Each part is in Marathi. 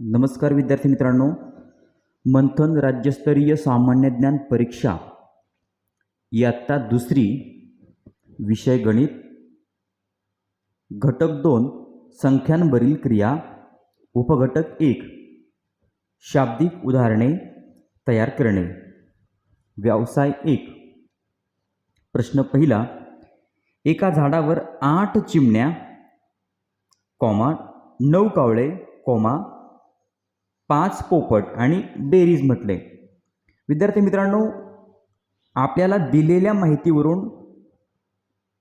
नमस्कार विद्यार्थी मित्रांनो. मंथन राज्यस्तरीय सामान्य ज्ञान परीक्षा. इयत्ता दुसरी विषय गणित. घटक दोन संख्यांवरील क्रिया. उपघटक एक शाब्दिक उदाहरणे तयार करणे. व्यवसाय एक प्रश्न पहिला एका झाडावर आठ चिमण्या कॉमा नऊ कावळे कॉमा पाच पोपट आणि बेरीज म्हटले. विद्यार्थी मित्रांनो आपल्याला दिलेल्या माहितीवरून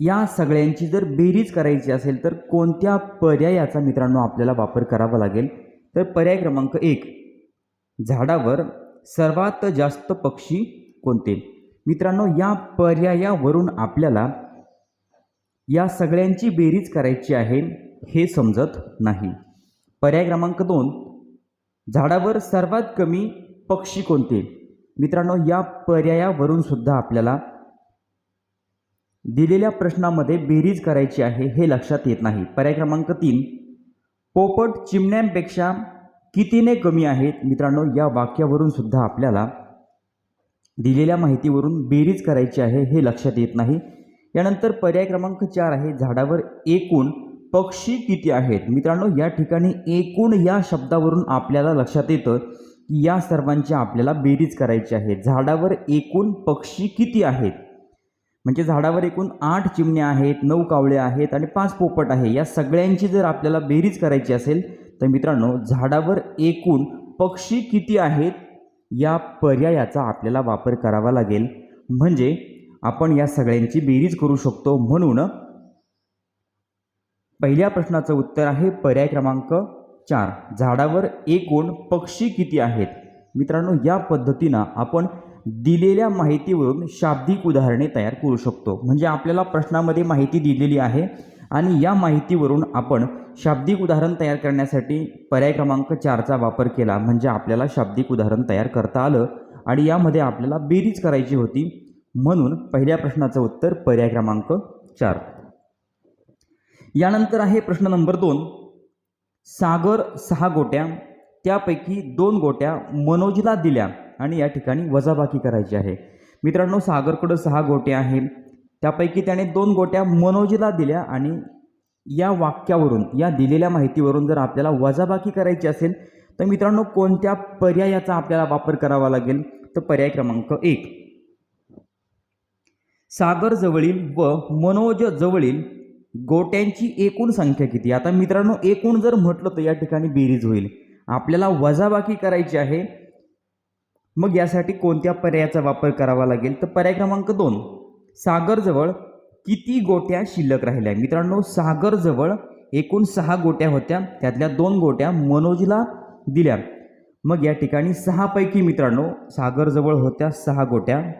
या सगळ्यांची जर बेरीज करायची असेल तर कोणत्या पर्यायाचा मित्रांनो आपल्याला वापर करावा लागेल? तर पर्याय क्रमांक एक झाडावर सर्वात जास्त पक्षी कोणते? मित्रांनो या पर्यायावरून आपल्याला या सगळ्यांची बेरीज करायची आहे हे समजत नाही. पर्याय क्रमांक दोन झाडावर सर्वात कमी पक्षी कोणते? मित्रांनो या पर्यायावरून सुद्धा आपल्याला दिलेल्या प्रश्नामध्ये बेरीज करायची आहे हे लक्षात येत नाही. पर्याय क्रमांक तीन पोपट चिमण्यांपेक्षा कितीने कमी आहेत? मित्रांनो या वाक्यावरून सुद्धा आपल्याला दिलेल्या माहितीवरून बेरीज करायची आहे हे लक्षात येत नाही. यानंतर पर्याय क्रमांक चार आहे झाडावर एकूण पक्षी किती आहेत? मित्रांनो या ठिकाणी एकूण या शब्दावरून आपल्याला लक्षात येतं की या सर्वांची आपल्याला बेरीज करायची आहे. झाडावर एकूण पक्षी किती आहेत? म्हणजे झाडावर एकूण आठ चिमण्या आहेत नऊ कावळे आहेत आणि पाच पोपट आहे. या सगळ्यांची जर आपल्याला बेरीज करायची असेल तर मित्रांनो झाडावर एकूण पक्षी किती आहेत? या पर्यायाचा आपल्याला वापर करावा लागेल. म्हणजे आपण या सगळ्यांची बेरीज करू शकतो म्हणून पहिल्या प्रश्नाचं उत्तर आहे पर्याय क्रमांक चार. झाडावर एकूण पक्षी किती आहेत? मित्रांनो या पद्धतीनं आपण दिलेल्या माहितीवरून शाब्दिक उदाहरणे तयार करू शकतो. म्हणजे आपल्याला प्रश्नामध्ये माहिती दिलेली आहे आणि या माहितीवरून आपण शाब्दिक उदाहरण तयार करण्यासाठी पर्याय क्रमांक चारचा वापर केला. म्हणजे आपल्याला शाब्दिक उदाहरण तयार करता आलं आणि यामध्ये आपल्याला बेरीज करायची होती. म्हणून पहिल्या प्रश्नाचं उत्तर पर्याय क्रमांक चार. यानंतर आहे प्रश्न नंबर दोन. सागर सहा गोट्या त्यापैकी दोन गोट्या मनोजला दिल्या आणि या ठिकाणी वजाबाकी करायची आहे. मित्रांनो सागरकडं सहा गोट्या आहेत. त्यापैकी त्याने दोन गोट्या मनोजला दिल्या आणि या वाक्यावरून या दिलेल्या माहितीवरून जर आपल्याला वजाबाकी करायची असेल तर मित्रांनो कोणत्या पर्यायाचा आपल्याला वापर करावा लागेल? तर पर्याय क्रमांक एक. सागरजवळील व मनोज जवळील गोट्यांची एकूण संख्या किती? आता मित्रांनो एकूण जर म्हटलं तर या ठिकाणी बेरीज होईल. आपल्याला वजाबाकी करायची आहे. मग यासाठी कोणत्या पर्यायाचा वापर करावा लागेल? तर पर्याय क्रमांक दोन. सागरजवळ किती गोट्या शिल्लक राहिल्या? मित्रांनो सागरजवळ एकूण सहा गोट्या होत्या. त्यातल्या दोन गोट्या मनोजला दिल्या. मग या ठिकाणी सहापैकी मित्रांनो सागरजवळ होत्या सहा गोट्या.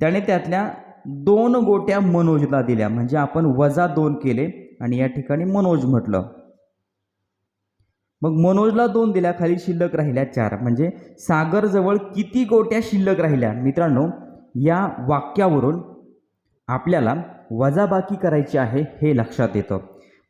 त्याने त्यातल्या दोन गोट्या मनोजला दिल्या. म्हणजे आपण वजा दोन केले आणि या ठिकाणी मनोज म्हटलं. मग मनोजला दोन दिल्या खाली शिल्लक राहिल्या चार. म्हणजे सागरजवळ किती गोट्या शिल्लक राहिल्या? मित्रांनो या वाक्यावरून आपल्याला वजाबाकी करायची आहे हे लक्षात येतं.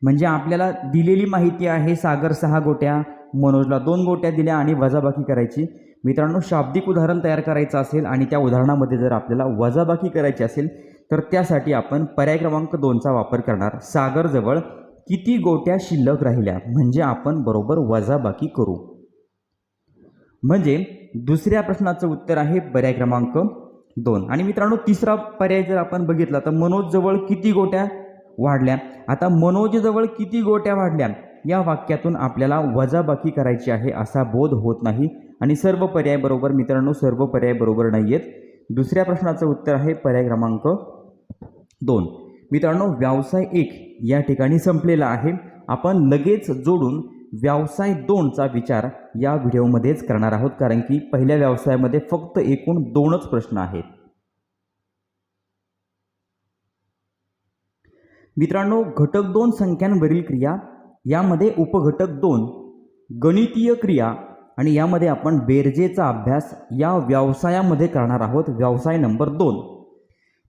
म्हणजे आपल्याला दिलेली माहिती आहे सागर सहा गोट्या मनोजला दोन गोट्या दिल्या आणि वजाबाकी करायची. मित्रांनो शाब्दिक उदाहरण तयार करायचं असेल आणि त्या उदाहरणामध्ये जर आपल्याला वजाबाकी करायची असेल तर त्यासाठी आपण पर्याय क्रमांक दोनचा वापर करणार. सागरजवळ किती गोट्या शिल्लक राहिल्या? म्हणजे आपण बरोबर वजाबाकी करू. म्हणजे दुसऱ्या प्रश्नाचं उत्तर आहे पर्याय क्रमांक दोन. आणि मित्रांनो तिसरा पर्याय जर आपण बघितला तर मनोजजवळ किती गोट्या वाढल्या? आता मनोजजवळ किती गोट्या वाढल्या? या वाक्यातून आपल्याला वजाबाकी करायची आहे असा बोध होत नाही. आणि सर्व पर्याय बरोबर मित्रांनो सर्व पर्याय बरोबर नाही आहेत दुसऱ्या प्रश्नाचं उत्तर आहे पर्याय क्रमांक दोन. मित्रांनो व्यवसाय एक या ठिकाणी संपलेला आहे. आपण लगेच जोडून व्यवसाय दोनचा विचार या व्हिडिओमध्येच करणार आहोत कारण की पहिल्या व्यवसायामध्ये फक्त एकूण दोनच प्रश्न आहेत. मित्रांनो घटक दोन संख्यांवरील क्रिया यामध्ये उपघटक दोन गणितीय क्रिया आणि यामध्ये आपण बेरजेचा अभ्यास या व्यवसायामध्ये करणार आहोत. व्यवसाय नंबर दोन.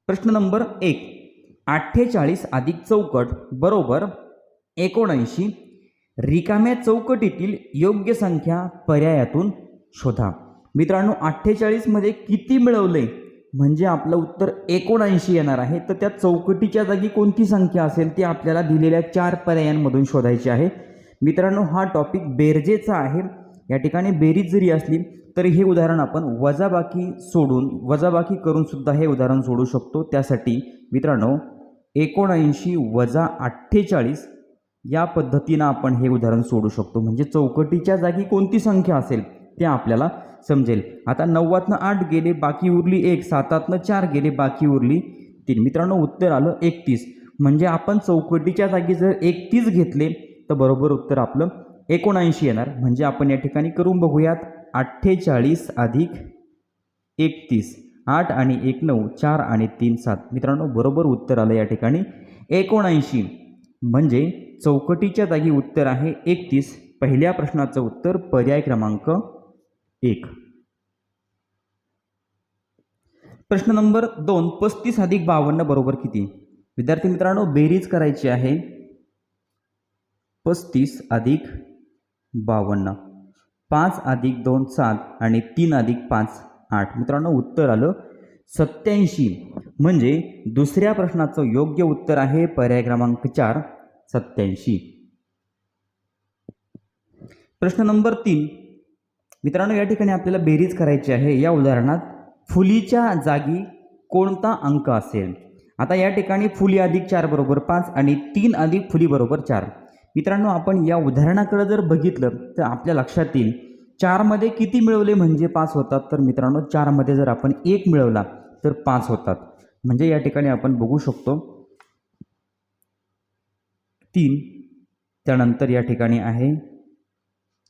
प्रश्न नंबर एक. अठ्ठेचाळीस अधिक चौकट बरोबर एकोणऐंशी. रिकाम्या चौकटीतील योग्य संख्या पर्यायातून शोधा. मित्रांनो अठ्ठेचाळीसमध्ये किती मिळवले? म्हणजे आपलं उत्तर एकोणऐंशी येणार आहे. तर त्या चौकटीच्या जागी कोणती संख्या असेल ती आपल्याला दिलेल्या चार पर्यायांमधून शोधायची आहे. मित्रांनो हा टॉपिक बेरजेचा आहे. या ठिकाणी बेरीज जरी असली तरी हे उदाहरण आपण वजाबाकी सोडून वजाबाकी करूनसुद्धा हे उदाहरण सोडू शकतो. त्यासाठी मित्रांनो एकोणऐंशी वजा अठ्ठेचाळीस या पद्धतीनं आपण हे उदाहरण सोडू शकतो. म्हणजे चौकटीच्या जागी कोणती संख्या असेल ते आपल्याला समजेल. आता नव्वदनं आठ गेले बाकी उरली एक. सातातनं चार गेले बाकी उरली तीन. मित्रांनो उत्तर आलं एकतीस. म्हणजे आपण चौकटीच्या जागी जर एकतीस घेतले तर बरोबर उत्तर आपलं एकोणऐंशी येणार. म्हणजे आपण या ठिकाणी करून बघूयात. अठ्ठेचाळीस अधिक एकतीस. आठ आणि एक नऊ चार आणि तीन सात. मित्रांनो बरोबर उत्तर आलं या ठिकाणी. एकोणऐंशी. म्हणजे चौकटीच्या जागी उत्तर आहे एकतीस. पहिल्या प्रश्नाचं उत्तर पर्याय क्रमांक एक. प्रश्न नंबर दोन पस्तीस अधिक बावन्न बरोबर किती? विद्यार्थी मित्रांनो बेरीज करायची आहे. पस्तीस अधिक बावन्न. पाच अधिक दोन सात आणि तीन अधिक पाच आठ. मित्रांनो उत्तर आलं सत्याऐंशी म्हणजे दुसऱ्या प्रश्नाचं योग्य उत्तर आहे पर्याय क्रमांक चार सत्याऐंशी प्रश्न नंबर तीन. मित्रांनो या ठिकाणी आपल्याला बेरीज करायची आहे. या उदाहरणात फुलीच्या जागी कोणता अंक असेल? आता या ठिकाणी फुली अधिक चार बरोबर पाच आणि तीन अधिक फुली बरोबर चार. मित्रांनो आपण या उदाहरणाकडे जर बघितलं तर आपल्या लक्षात येईल. चारमध्ये किती मिळवले म्हणजे पाच होतात? तर मित्रांनो चारमध्ये जर आपण एक मिळवला तर पाच होतात. म्हणजे या ठिकाणी आपण बघू शकतो. तीन त्यानंतर या ठिकाणी आहे.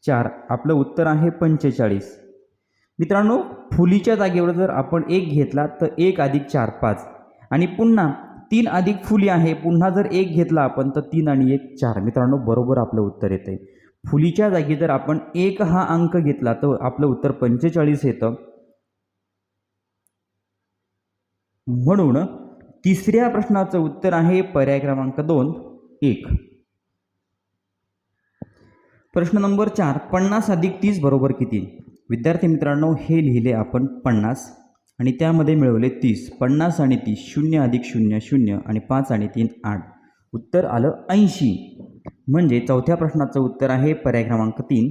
चार आपलं उत्तर आहे पंचेचाळीस. मित्रांनो फुलीच्या जागेवर जर आपण एक घेतला तर एक अधिक चार पाच. आणि पुन्हा तीन अधिक फुली आहे पुन्हा जर एक घेतला आपण तर तीन आणि एक चार. मित्रांनो बरोबर आपलं उत्तर येते फुलीच्या जागी जर आपण एक हा अंक घेतला तर आपलं उत्तर पंचेचाळीस येतं. म्हणून तिसऱ्या प्रश्नाचं उत्तर आहे पर्याय क्रमांक दोन एक. प्रश्न नंबर चार पन्नास अधिक तीस बरोबर किती? विद्यार्थी मित्रांनो हे लिहिले आपण पन्नास. आणि त्यामध्ये मिळवले तीस पन्नास आणि तीस शून्य अधिक शून्य शून्य आणि पाच आणि तीन आठ. उत्तर आलं ऐंशी. म्हणजे चौथ्या प्रश्नाचं उत्तर आहे पर्याय क्रमांक तीन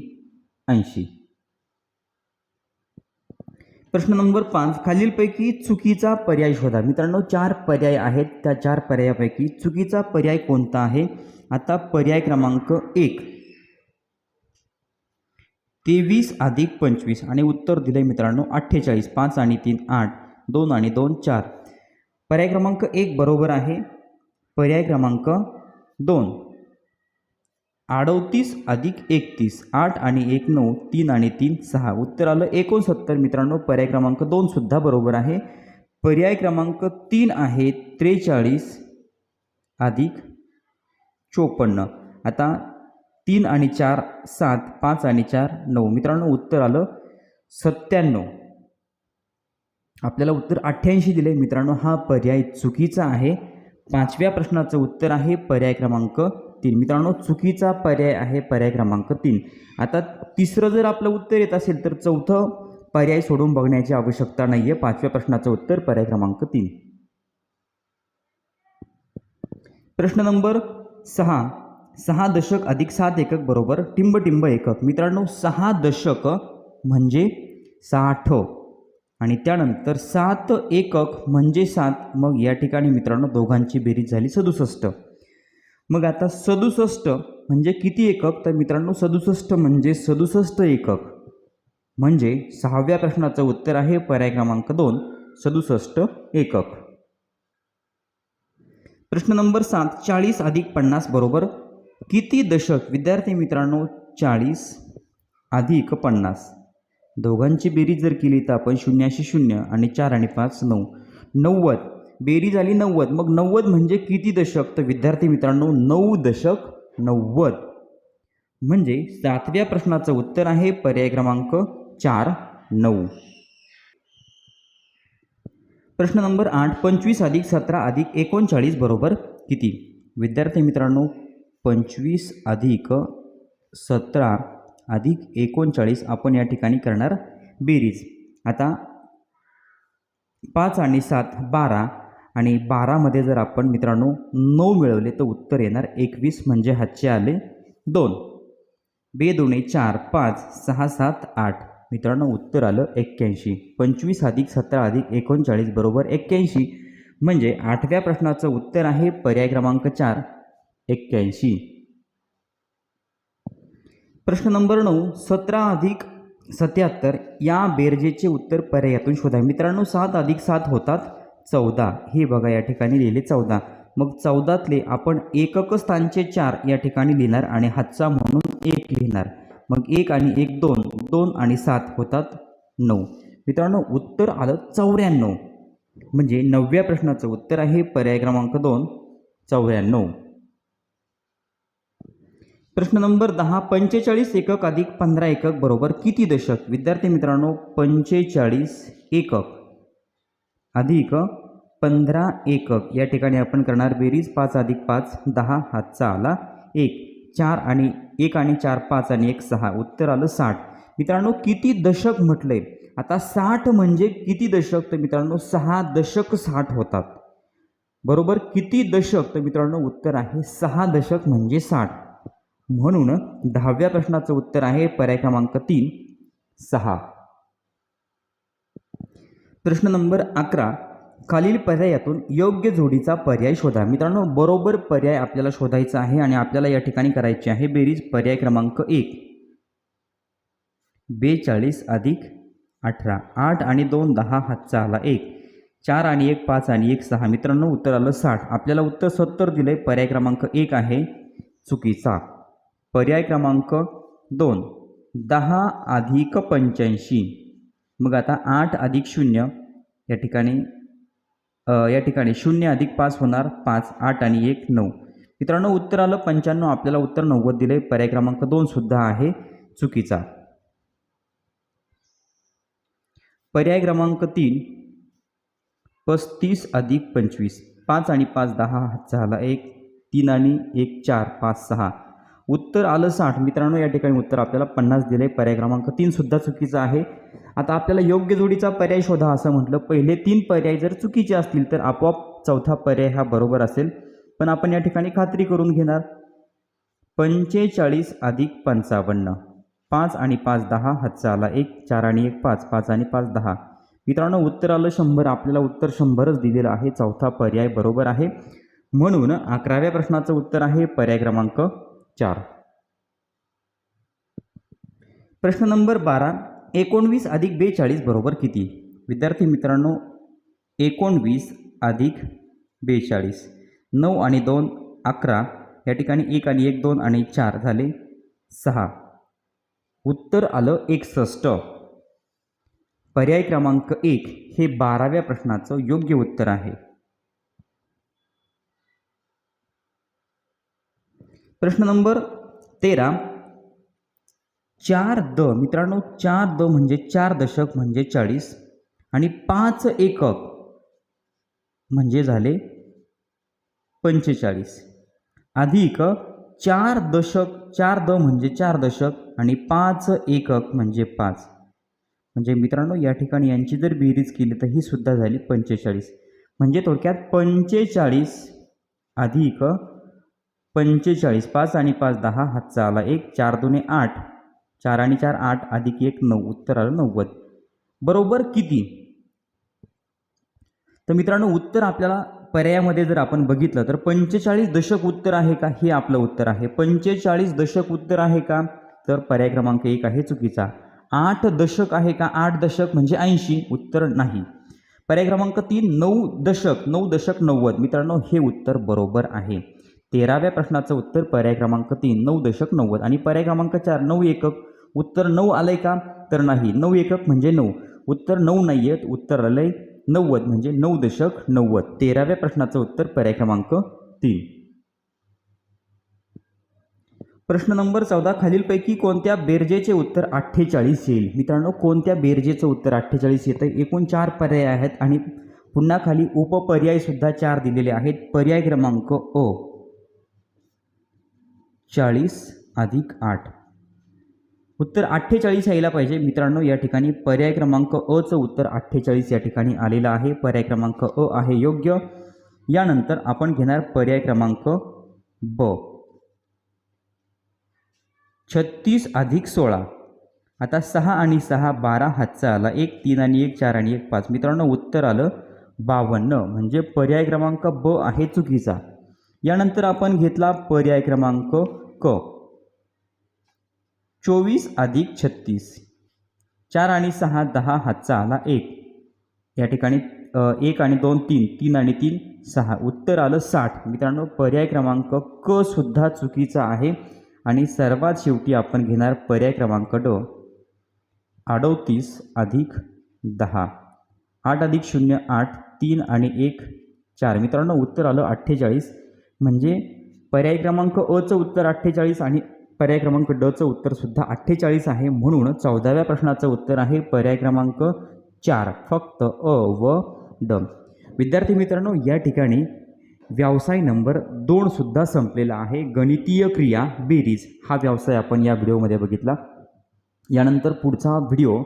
ऐंशी. प्रश्न नंबर पाच खालीलपैकी चुकीचा पर्याय शोधा. मित्रांनो चार पर्याय आहेत. त्या चार पर्यायापैकी चुकीचा पर्याय कोणता आहे? आता पर्याय क्रमांक एक. तेवीस अधिक पंचवीस आणि उत्तर दिले मित्रांनो अठ्ठेचाळीस पाच आणि तीन आठ दोन आणि दोन चार. पर्याय क्रमांक एक बरोबर आहे. पर्याय क्रमांक दोन. अडतीस अधिक एकतीस आठ आणि एक नऊ तीन आणि तीन सहा. उत्तर आलं एकोणसत्तर मित्रांनो. पर्याय क्रमांक दोनसुद्धा बरोबर आहे. पर्याय क्रमांक तीन आहे त्रेचाळीस अधिक चोपन्न. आता तीन आणि चार सात पाच आणि चार नऊ. मित्रांनो उत्तर आलं सत्त्याण्णव. आपल्याला उत्तर अठ्ठ्याऐंशी दिले मित्रांनो हा पर्याय चुकीचा आहे. पाचव्या प्रश्नाचं उत्तर आहे पर्याय क्रमांक तीन. मित्रांनो चुकीचा पर्याय आहे पर्याय क्रमांक तीन. आता तिसरं जर आपलं उत्तर येत असेल तर चौथं पर्याय सोडून बघण्याची आवश्यकता नाही आहे पाचव्या प्रश्नाचं उत्तर पर्याय क्रमांक तीन. प्रश्न नंबर सहा. सहा दशक अधिक सात एकक बरोबर टिंब टिंब एकक. मित्रांनो सहा दशक म्हणजे साठ. आणि त्यानंतर सात एकक म्हणजे सात. मग या ठिकाणी मित्रांनो दोघांची बेरीज झाली सदुसष्ट. मग आता सदुसष्ट म्हणजे किती एकक? तर मित्रांनो सदुसष्ट म्हणजे सदुसष्ट एकक. म्हणजे सहाव्या प्रश्नाचं उत्तर आहे पर्याय क्रमांक दोन सदुसष्ट एकक. प्रश्न नंबर सात चाळीस अधिक पन्नास बरोबर किती दशक विद्यार्थी मित्रांनो चाळीस अधिक पन्नास? दोघांची बेरीज जर केली तर आपण शून्याशी शून्य आणि चार आणि पाच नऊ. नव्वद. बेरीज आली नव्वद. मग नव्वद म्हणजे किती दशक? तर विद्यार्थी मित्रांनो नऊ दशक नव्वद. म्हणजे सातव्या प्रश्नाचं उत्तर आहे पर्याय क्रमांक चार नऊ. प्रश्न नंबर आठ पंचवीस अधिक सतरा अधिक एकोणचाळीस बरोबर किती? विद्यार्थी मित्रांनो पंचवीस अधिक सतरा अधिक एकोणचाळीस आपण या ठिकाणी करणार बेरीज. आता पाच आणि सात बारा आणि बारामध्ये जर आपण मित्रांनो नऊ मिळवले तर उत्तर येणार एकवीस म्हणजे हातचे आले दोन. बे दोने चार पाच सहा सात आठ. मित्रांनो उत्तर आलं एक्क्याऐंशी. पंचवीस अधिक सतरा अधिक एकोणचाळीस बरोबर एक्क्याऐंशी. म्हणजे आठव्या प्रश्नाचं उत्तर आहे पर्याय क्रमांक चार. एक्क्याऐंशी. प्रश्न नंबर नऊ सतरा अधिक सत्याहत्तर या बेरजेचे उत्तर पर्यायातून शोधा. मित्रांनो सात अधिक सात होतात चौदा. हे बघा या ठिकाणी लिहिले चौदा. मग चौदातले आपण एकक स्थानचे चार या ठिकाणी लिहिणार आणि हातचा म्हणून एक लिहिणार. मग एक आणि एक दोन दोन आणि सात होतात नऊ. मित्रांनो उत्तर आलं चौऱ्याण्णव. म्हणजे नवव्या प्रश्नाचं उत्तर आहे पर्याय क्रमांक दोन चौऱ्याण्णव. प्रश्न नंबर दहा पंचेचाळीस एकक अधिक पंधरा एकक बरोबर किती दशक? विद्यार्थी मित्रांनो पंचेचाळीस एकक अधिक पंधरा एकक. या ठिकाणी आपण करणार बेरीज पाच अधिक पाच दहा हातचा आला एक. चार आणि एक आणि चार पाच आणि एक सहा. उत्तर आलं साठ. मित्रांनो किती दशक म्हटले? आता साठ म्हणजे किती दशक? तर मित्रांनो सहा दशक साठ होतात. बरोबर किती दशक? तर मित्रांनो उत्तर आहे सहा दशक म्हणजे साठ. म्हणून दहाव्या प्रश्नाचं उत्तर आहे पर्याय क्रमांक तीन सहा. प्रश्न नंबर अकरा खालील पर्यायातून योग्य जोडीचा पर्याय शोधा. मित्रांनो बरोबर पर्याय आपल्याला शोधायचा आहे आणि आपल्याला या ठिकाणी करायचे आहे बेरीज पर्याय क्रमांक एक. बेचाळीस अधिक अठरा आठ आणि दोन दहा हातचा आला एक. चार आणि एक पाच आणि एक सहा. मित्रांनो उत्तर आलं साठ. आपल्याला उत्तर सत्तर दिलं आहे पर्याय क्रमांक एक आहे चुकीचा. पर्याय क्रमांक दोन. दहा अधिक पंच्याऐंशी. मग आता आठ अधिक शून्य. या ठिकाणी या ठिकाणी शून्य अधिक पाच होणार पाच आठ आणि एक नऊ. मित्रांनो उत्तर आलं पंच्याण्णव आपल्याला उत्तर नव्वद दिले पर्याय क्रमांक दोन सुद्धा आहे चुकीचा. पर्याय क्रमांक तीन. पस्तीस अधिक पंचवीस. पाच आणि पाच दहा झाला एक. तीन आणि एक चार पाच सहा. उत्तर आलं साठ. मित्रांनो या ठिकाणी उत्तर आपल्याला पन्नास दिले पर्याय क्रमांक तीन सुद्धा चुकीचा आहे. आता आपल्याला योग्य जोडीचा पर्याय शोधा असं म्हटलं. पहिले तीन पर्याय जर चुकीचे असतील तर आपोआप चौथा पर्याय हा बरोबर असेल. पण आपण या ठिकाणी खात्री करून घेणार. पंचेचाळीस अधिक पंचावन्न. पाच आणि पाच दहा हातचा आला एक चार आणि एक पाच पाच आणि पाच दहा. मित्रांनो उत्तर आलं शंभर. आपल्याला उत्तर शंभरच दिलेलं आहे. चौथा पर्याय बरोबर आहे. म्हणून अकराव्या प्रश्नाचं उत्तर आहे. पर्याय क्रमांक चार. प्रश्न नंबर बारा एकोणवीस अधिक बेचाळीस बरोबर किती? विद्यार्थी मित्रांनो एकोणवीस अधिक बेचाळीस. नऊ आणि दोन अकरा. या ठिकाणी एक आणि एक दोन आणि चार झाले सहा. उत्तर आलं एकसष्ट. पर्याय क्रमांक एक हे बाराव्या प्रश्नाचं योग्य उत्तर आहे. प्रश्न नंबर तेरा. चार द मित्रांनो चार द म्हणजे चार दशक म्हणजे चाळीस आणि पाच एकक म्हणजे झाले पंचेचाळीस. अधिक चार दशक चार द म्हणजे चार दशक आणि पाच एकक म्हणजे पाच. म्हणजे मित्रांनो या ठिकाणी यांची जर बेरीज केली तर ही सुद्धा झाली पंचेचाळीस. म्हणजे थोडक्यात पंचेचाळीस अधिक पंचेचाळीस पाच आणि पाच दहा हातचा आला एक चार दोने आठ. चार आणि चार आठ अधिक एक नऊ. उत्तर आलं नव्वद. बरोबर किती? तर मित्रांनो उत्तर आपल्याला पर्यायामध्ये जर आपण बघितलं तर पंचेचाळीस दशक उत्तर आहे का? हे आपलं उत्तर आहे. पंचेचाळीस दशक उत्तर आहे का? तर पर्याय क्रमांक एक आहे चुकीचा. आठ दशक आहे का? आठ दशक म्हणजे ऐंशी. उत्तर नाही. पर्याय क्रमांक तीन नऊ दशक नऊ दशक नव्वद. मित्रांनो हे उत्तर बरोबर आहे. तेराव्या प्रश्नाचं उत्तर पर्याय क्रमांक तीन नऊ दशक नव्वद. आणि पर्याय क्रमांक चार नऊ एकक. उत्तर नऊ आलंय का? तर नाही. नऊ एकक म्हणजे नऊ. उत्तर नऊ नाही आहेत. उत्तर आलंय नव्वद म्हणजे नऊ दशक नव्वद. तेराव्या प्रश्नाचं उत्तर पर्याय क्रमांक तीन. प्रश्न नंबर चौदा. खालीलपैकी कोणत्या बेरजेचे उत्तर अठ्ठेचाळीस येईल? मित्रांनो कोणत्या बेरजेचं उत्तर अठ्ठेचाळीस येतं? एकूण चार पर्याय आहेत आणि पुन्हा खाली उपपर्यायसुद्धा चार दिलेले आहेत. पर्याय क्रमांक अ चाळीस अधिक आठ. उत्तर अठ्ठेचाळीस यायला पाहिजे. मित्रांनो या ठिकाणी पर्याय क्रमांक अचं उत्तर अठ्ठेचाळीस या ठिकाणी आलेलं आहे. पर्याय क्रमांक अ आहे योग्य. यानंतर आपण घेणार पर्याय क्रमांक ब. छत्तीस अधिक सोळा. आता सहा आणि सहा बारा हातचा आला एक तीन आणि एक चार आणि एक पाच. मित्रांनो उत्तर आलं बावन्न. म्हणजे पर्याय क्रमांक ब आहे चुकीचा. यानंतर आपण घेतला पर्याय क्रमांक क चोवीस अधिक छत्तीस. चार आणि सहा दहा हातचा आला एक. या ठिकाणी एक आणि दोन तीन. तीन आणि तीन सहा. उत्तर आलं साठ. मित्रांनो पर्याय क्रमांक क सुद्धा चुकीचा आहे. आणि सर्वात शेवटी आपण घेणार पर्याय क्रमांक ड. अडोतीस अधिक दहा. आठ अधिक शून्य आठ तीन आणि एक. चार. मित्रांनो उत्तर आलं अठ्ठेचाळीस. म्हणजे पर्याय क्रमांक अचं उत्तर अठ्ठेचाळीस आणि पर्याय क्रमांक डचं उत्तरसुद्धा अठ्ठेचाळीस आहे. म्हणून चौदाव्या प्रश्नाचं उत्तर आहे पर्याय क्रमांक चार फक्त अ व ड. विद्यार्थी मित्रांनो या ठिकाणी व्यवसाय नंबर दोनसुद्धा संपलेला आहे. गणितीय क्रिया बेरीज. हा व्यवसाय आपण या व्हिडिओमध्ये बघितला. यानंतर पुढचा व्हिडिओ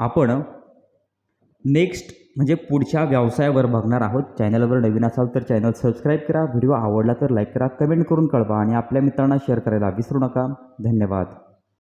आपण नेक्स्ट म्हणजे पुढच्या व्यवसायावर बघणार आहोत. चॅनलवर नवीन असाल तर चॅनल सबस्क्राईब करा. व्हिडिओ आवडला तर लाईक करा. कमेंट करून कळवा आणि आपल्या मित्रांना शेअर करायला विसरू नका. धन्यवाद.